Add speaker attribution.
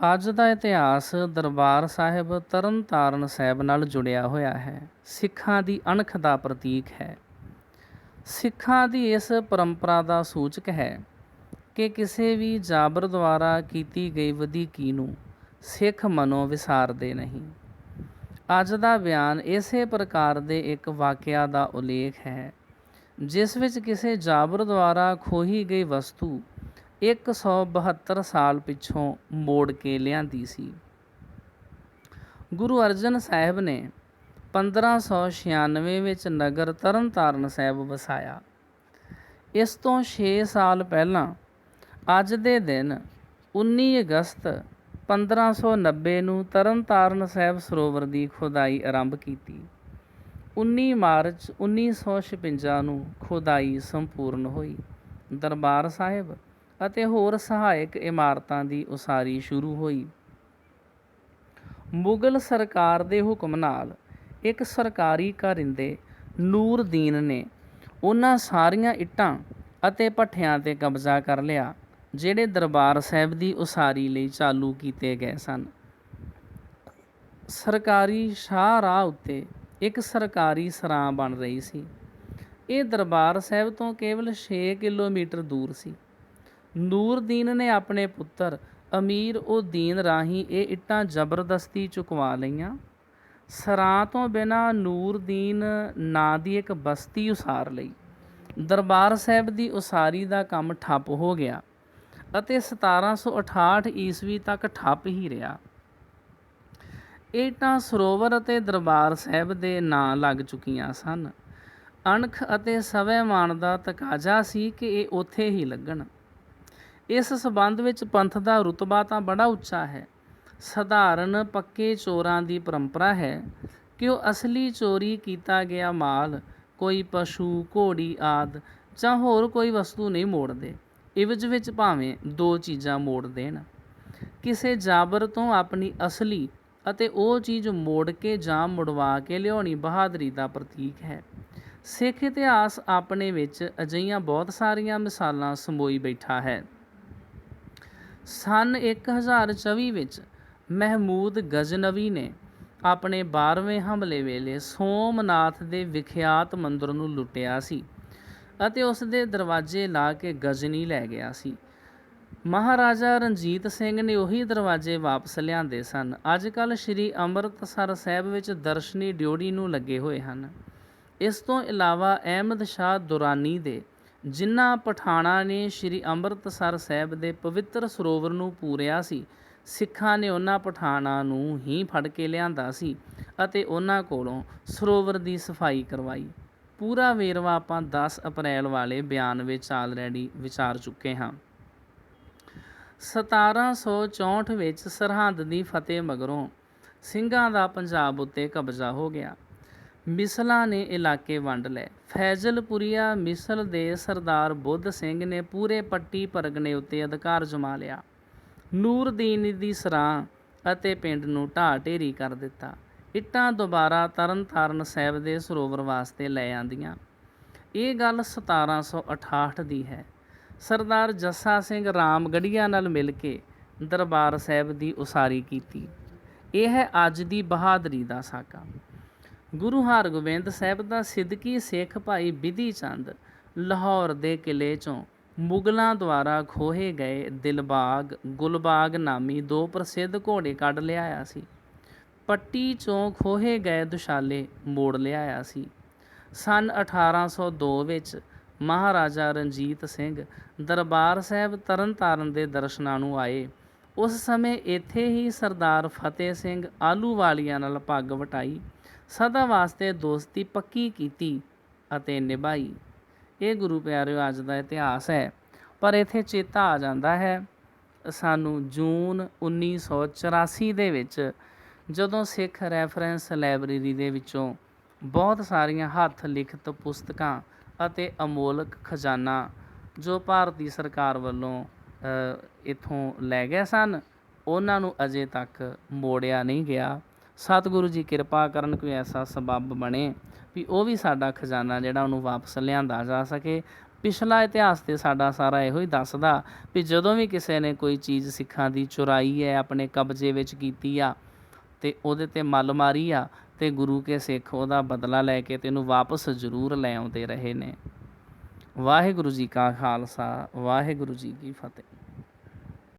Speaker 1: ਅੱਜ ਦਾ ਇਤਿਹਾਸ ਦਰਬਾਰ ਸਾਹਿਬ ਤਰਨਤਾਰਨ ਸਾਹਿਬ ਨਾਲ ਜੁੜਿਆ ਹੋਇਆ ਹੈ। ਸਿੱਖਾਂ ਦੀ ਅਣਖ ਦਾ ਪ੍ਰਤੀਕ ਹੈ। ਸਿੱਖਾਂ ਦੀ ਇਸ ਪਰੰਪਰਾ ਦਾ ਸੂਚਕ ਹੈ ਕਿ ਕਿਸੇ ਵੀ ਜਾਬਰ ਦੁਆਰਾ ਕੀਤੀ ਗਈ ਵਧੀਕੀ ਨੂੰ ਸਿੱਖ ਮਨੋਂ ਵਿਸਾਰਦੇ ਨਹੀਂ। ਅੱਜ ਦਾ ਬਿਆਨ ਇਸੇ ਪ੍ਰਕਾਰ ਦੇ ਇੱਕ ਵਾਕਿਆ ਦਾ ਉਲੇਖ ਹੈ, ਜਿਸ ਵਿੱਚ ਕਿਸੇ ਜਾਬਰ ਦੁਆਰਾ ਖੋਹੀ ਗਈ ਵਸਤੂ 172 ਸਾਲ ਪਿੱਛੋਂ ਮੋੜ ਕੇ ਲਿਆਂਦੀ ਸੀ। ਗੁਰੂ ਅਰਜਨ ਸਾਹਿਬ ਨੇ 1596 ਵਿੱਚ ਨਗਰ ਤਰਨਤਾਰਨ ਸਾਹਿਬ ਵਸਾਇਆ। ਇਸ ਤੋਂ 6 ਸਾਲ ਪਹਿਲਾਂ ਅੱਜ ਦੇ ਦਿਨ 19 ਅਗਸਤ 1590 ਨੂੰ ਤਰਨਤਾਰਨ ਸਾਹਿਬ ਸਰੋਵਰ ਦੀ ਖੁਦਾਈ ਆਰੰਭ ਕੀਤੀ। 19 ਮਾਰਚ 1956 ਨੂੰ ਖੁਦਾਈ ਸੰਪੂਰਨ ਹੋਈ। ਦਰਬਾਰ ਸਾਹਿਬ ਅਤੇ ਹੋਰ ਸਹਾਇਕ ਇਮਾਰਤਾਂ ਦੀ ਉਸਾਰੀ ਸ਼ੁਰੂ ਹੋਈ। ਮੁਗਲ ਸਰਕਾਰ ਦੇ ਹੁਕਮ ਨਾਲ ਇੱਕ ਸਰਕਾਰੀ ਕਾਰਿੰਦੇ ਨੂਰਦੀਨ ਨੇ ਉਹਨਾਂ ਸਾਰੀਆਂ ਇੱਟਾਂ ਅਤੇ ਭੱਠਿਆਂ ਤੇ ਕਬਜ਼ਾ ਕਰ ਲਿਆ, ਜਿਹੜੇ ਦਰਬਾਰ ਸਾਹਿਬ ਦੀ ਉਸਾਰੀ ਲਈ ਚਾਲੂ ਕੀਤੇ ਗਏ ਸਨ। ਸਰਕਾਰੀ ਸ਼ਾਹ ਰਾਹ ਉੱਤੇ ਇੱਕ ਸਰਕਾਰੀ ਸਰਾਂ ਬਣ ਰਹੀ ਸੀ। ਇਹ ਦਰਬਾਰ ਸਾਹਿਬ ਤੋਂ ਕੇਵਲ 6 ਕਿਲੋਮੀਟਰ ਦੂਰ ਸੀ। ਨੂਰਦੀਨ ਨੇ ਆਪਣੇ ਪੁੱਤਰ ਅਮੀਰ ਉਹ ਦੀਨ ਰਾਹੀਂ ਇਹ ਇੱਟਾਂ ਜ਼ਬਰਦਸਤੀ ਚੁਕਵਾ ਲਈਆਂ। ਸਰਾਂ ਤੋਂ ਬਿਨਾ ਨੂਰਦੀਨ ਨਾਂ ਦੀ ਇੱਕ ਬਸਤੀ ਉਸਾਰ ਲਈ। ਦਰਬਾਰ ਸਾਹਿਬ ਦੀ ਉਸਾਰੀ ਦਾ ਕੰਮ ਠੱਪ ਹੋ ਗਿਆ ਅਤੇ 1768 ਈਸਵੀ ਤੱਕ ਠੱਪ ਹੀ ਰਿਹਾ। ਇਹ ਇੱਟਾਂ ਸਰੋਵਰ ਅਤੇ ਦਰਬਾਰ ਸਾਹਿਬ ਦੇ ਨਾਂ ਲੱਗ ਚੁੱਕੀਆਂ ਸਨ। ਅਣਖ ਅਤੇ ਸਵੈਮਾਨ ਦਾ ਤਕਾਜ਼ਾ ਸੀ ਕਿ ਇਹ ਉੱਥੇ ਹੀ ਲੱਗਣ। ਇਸ ਸਬੰਧ ਵਿੱਚ ਪੰਥ ਦਾ ਰੁਤਬਾ ਤਾਂ ਬੜਾ ਉੱਚਾ ਹੈ। ਸਧਾਰਨ ਪੱਕੇ ਚੋਰਾਂ ਦੀ ਪਰੰਪਰਾ ਹੈ ਕਿ ਉਹ ਅਸਲੀ ਚੋਰੀ ਕੀਤਾ ਗਿਆ ਮਾਲ, ਕੋਈ ਪਸ਼ੂ, ਘੋੜੀ ਆਦ ਜਾਂ ਹੋਰ ਕੋਈ ਵਸਤੂ ਨਹੀਂ ਮੋੜਦੇ। ਇਵਜ ਵਿੱਚ ਭਾਵੇਂ ਦੋ ਚੀਜ਼ਾਂ ਮੋੜ ਦੇਣ। ਕਿਸੇ ਜਾਬਰ ਤੋਂ ਆਪਣੀ ਅਸਲੀ ਅਤੇ ਉਹ ਚੀਜ਼ ਮੋੜ ਕੇ ਜਾਂ ਮੁੜਵਾ ਕੇ ਲਿਆਉਣੀ ਬਹਾਦਰੀ ਦਾ ਪ੍ਰਤੀਕ ਹੈ। ਸਿੱਖ ਇਤਿਹਾਸ ਆਪਣੇ ਵਿੱਚ ਅਜਿਹੀਆਂ ਬਹੁਤ ਸਾਰੀਆਂ ਮਿਸਾਲਾਂ ਸਮੋਈ ਬੈਠਾ ਹੈ। ਸੰਨ ਇੱਕ ਹਜ਼ਾਰ ਚੌਵੀ ਵਿੱਚ ਮਹਿਮੂਦ ਗਜ਼ਨਵੀ ਨੇ ਆਪਣੇ 12ਵੇਂ ਹਮਲੇ ਵੇਲੇ ਸੋਮਨਾਥ ਦੇ ਵਿਖਿਆਤ ਮੰਦਰ ਨੂੰ ਲੁੱਟਿਆ ਸੀ ਅਤੇ ਉਸ ਦੇ ਦਰਵਾਜ਼ੇ ਲਾ ਕੇ ਗਜ਼ਨੀ ਲੈ ਗਿਆ ਸੀ। ਮਹਾਰਾਜਾ ਰਣਜੀਤ ਸਿੰਘ ਨੇ ਉਹੀ ਦਰਵਾਜ਼ੇ ਵਾਪਸ ਲਿਆਂਦੇ ਸਨ। ਅੱਜ ਕੱਲ ਸ੍ਰੀ ਅੰਮ੍ਰਿਤਸਰ ਸਾਹਿਬ ਵਿੱਚ ਦਰਸ਼ਨੀ ਡਿਊਟੀ ਨੂੰ ਲੱਗੇ ਹੋਏ ਹਨ। ਇਸ ਤੋਂ ਇਲਾਵਾ ਅਹਿਮਦ ਸ਼ਾਹ ਦੁਰਾਨੀ ਦੇ ਜਿਨ੍ਹਾਂ ਪਠਾਣਾਂ ਨੇ ਸ੍ਰੀ ਅੰਮ੍ਰਿਤਸਰ ਸਾਹਿਬ ਦੇ ਪਵਿੱਤਰ ਸਰੋਵਰ ਨੂੰ ਪੂਰਿਆ ਸੀ, ਸਿੱਖਾਂ ਨੇ ਉਹਨਾਂ ਪਠਾਣਾਂ ਨੂੰ ਹੀ ਫੜ ਕੇ ਲਿਆਂਦਾ ਸੀ ਅਤੇ ਉਹਨਾਂ ਕੋਲੋਂ ਸਰੋਵਰ ਦੀ ਸਫ਼ਾਈ ਕਰਵਾਈ। ਪੂਰਾ ਵੇਰਵਾ ਆਪਾਂ 10 ਅਪ੍ਰੈਲ ਵਾਲੇ ਬਿਆਨ ਵਿੱਚ ਆਲਰੇਡੀ ਵਿਚਾਰ ਚੁੱਕੇ ਹਾਂ। 1764 ਵਿੱਚ ਸਰਹੰਦ ਦੀ ਫਤਿਹ ਮਗਰੋਂ ਸਿੰਘਾਂ ਦਾ ਪੰਜਾਬ ਉੱਤੇ ਕਬਜ਼ਾ ਹੋ ਗਿਆ। ਮਿਸਲਾਂ ਨੇ ਇਲਾਕੇ ਵੰਡ ਲਏ। ਫੈਜ਼ਲਪੁਰੀਆ ਮਿਸਲ ਦੇ ਸਰਦਾਰ ਬੁੱਧ ਸਿੰਘ ਨੇ ਪੂਰੇ ਪੱਟੀ ਪਰਗਨੇ ਉੱਤੇ ਅਧਿਕਾਰ ਜਮਾ ਲਿਆ। ਨੂਰਦੀਨ ਦੀ ਸਰਾਂ ਅਤੇ ਪਿੰਡ ਨੂੰ ਢਾਹ ਢੇਰੀ ਕਰ ਦਿੱਤਾ। ਇੱਟਾਂ ਦੁਬਾਰਾ ਤਰਨਤਾਰਨ ਸਾਹਿਬ ਦੇ ਸਰੋਵਰ ਵਾਸਤੇ ਲੈ ਆਂਦੀਆਂ। ਇਹ ਗੱਲ 1768 ਦੀ ਹੈ। ਸਰਦਾਰ ਜੱਸਾ ਸਿੰਘ ਰਾਮਗੜੀਆ ਨਾਲ ਮਿਲ ਕੇ ਦਰਬਾਰ ਸਾਹਿਬ ਦੀ ਉਸਾਰੀ ਕੀਤੀ। ਇਹ ਹੈ ਅੱਜ ਦੀ ਬਹਾਦਰੀ ਦਾ ਸਾਕਾ। ਗੁਰੂ ਹਰਗੋਬਿੰਦ ਸਾਹਿਬ ਦਾ ਸਿੱਧਕੀ ਸਿੱਖ ਭਾਈ ਬਿਧੀ ਚੰਦ ਲਾਹੌਰ ਦੇ ਕਿਲੇ ਚੋਂ ਮੁਗਲਾਂ ਦੁਆਰਾ ਖੋਹੇ ਗਏ ਦਿਲਬਾਗ ਗੁਲਬਾਗ ਨਾਮੀ ਦੋ ਪ੍ਰਸਿੱਧ ਘੋੜੇ ਕੱਢ ਲਿਆਇਆ ਸੀ। ਪੱਟੀ ਚੋਂ ਖੋਹੇ ਗਏ ਦੁਸ਼ਾਲੇ ਮੋੜ ਲਿਆਇਆ ਸੀ। ਸਨ 1802 ਵਿੱਚ ਮਹਾਰਾਜਾ ਰਣਜੀਤ ਸਿੰਘ ਦਰਬਾਰ ਸਾਹਿਬ ਤਰਨਤਾਰਨ ਦੇ ਦਰਸ਼ਨਾਂ ਨੂੰ ਆਏ। ਉਸ ਸਮੇਂ ਇੱਥੇ ਹੀ ਸਰਦਾਰ ਫਤਿਹ ਸਿੰਘ ਆਲੂਵਾਲੀਆ ਨਾਲ ਪੱਗ ਵਟਾਈ। ਸਦਾ ਵਾਸਤੇ ਦੋਸਤੀ ਪੱਕੀ ਕੀਤੀ ਅਤੇ ਨਿਭਾਈ। ਇਹ ਗੁਰੂ ਪਿਆਰਿਓ, ਅੱਜ ਦਾ ਇਤਿਹਾਸ ਹੈ। ਪਰ ਇੱਥੇ ਚੇਤਾ ਆ ਜਾਂਦਾ ਹੈ, ਸਾਨੂੰ ਜੂਨ 1984 ਦੇ ਵਿੱਚ ਜਦੋਂ ਸਿੱਖ ਰੈਫਰੈਂਸ ਲਾਇਬ੍ਰੇਰੀ ਦੇ ਵਿੱਚੋਂ ਬਹੁਤ ਸਾਰੀਆਂ ਹੱਥ ਲਿਖਤ ਪੁਸਤਕਾਂ ਅਤੇ ਅਮੋਲਕ ਖਜ਼ਾਨਾ ਜੋ ਭਾਰਤੀ ਸਰਕਾਰ ਵੱਲੋਂ ਇਥੋਂ ਲੈ ਗਏ ਸਨ, ਉਹਨਾਂ ਨੂੰ ਅਜੇ ਤੱਕ ਮੋੜਿਆ ਨਹੀਂ ਗਿਆ। ਸਤਿਗੁਰੂ ਜੀ ਕਿਰਪਾ ਕਰਨ ਕੋਈ ਐਸਾ ਸਬੱਬ ਬਣੇ ਵੀ ਉਹ ਵੀ ਸਾਡਾ ਖਜ਼ਾਨਾ ਜਿਹੜਾ ਉਹਨੂੰ ਵਾਪਸ ਲਿਆਂਦਾ ਜਾ ਸਕੇ। ਪਿਛਲਾ ਇਤਿਹਾਸ ਤੇ ਸਾਡਾ ਸਾਰਾ ਇਹੋ ਹੀ ਦੱਸਦਾ ਵੀ ਜਦੋਂ ਵੀ ਕਿਸੇ ਨੇ ਕੋਈ ਚੀਜ਼ ਸਿੱਖਾਂ ਦੀ ਚੁਰਾਈ ਹੈ, ਆਪਣੇ ਕਬਜ਼ੇ ਵਿੱਚ ਕੀਤੀ ਆ ਤੇ ਉਹਦੇ ਤੇ ਮੱਲ ਮਾਰੀ ਆ ਤੇ ਗੁਰੂ ਕੇ ਸਿੱਖ ਉਹਦਾ ਬਦਲਾ ਲੈ ਕੇ ਤੇ ਉਹਨੂੰ ਵਾਪਸ ਜ਼ਰੂਰ ਲੈ ਆਉਂਦੇ ਰਹੇ ਨੇ। ਵਾਹਿਗੁਰੂ ਜੀ ਕਾ ਖਾਲਸਾ, ਵਾਹਿਗੁਰੂ ਜੀ ਕੀ ਫਤਿਹ।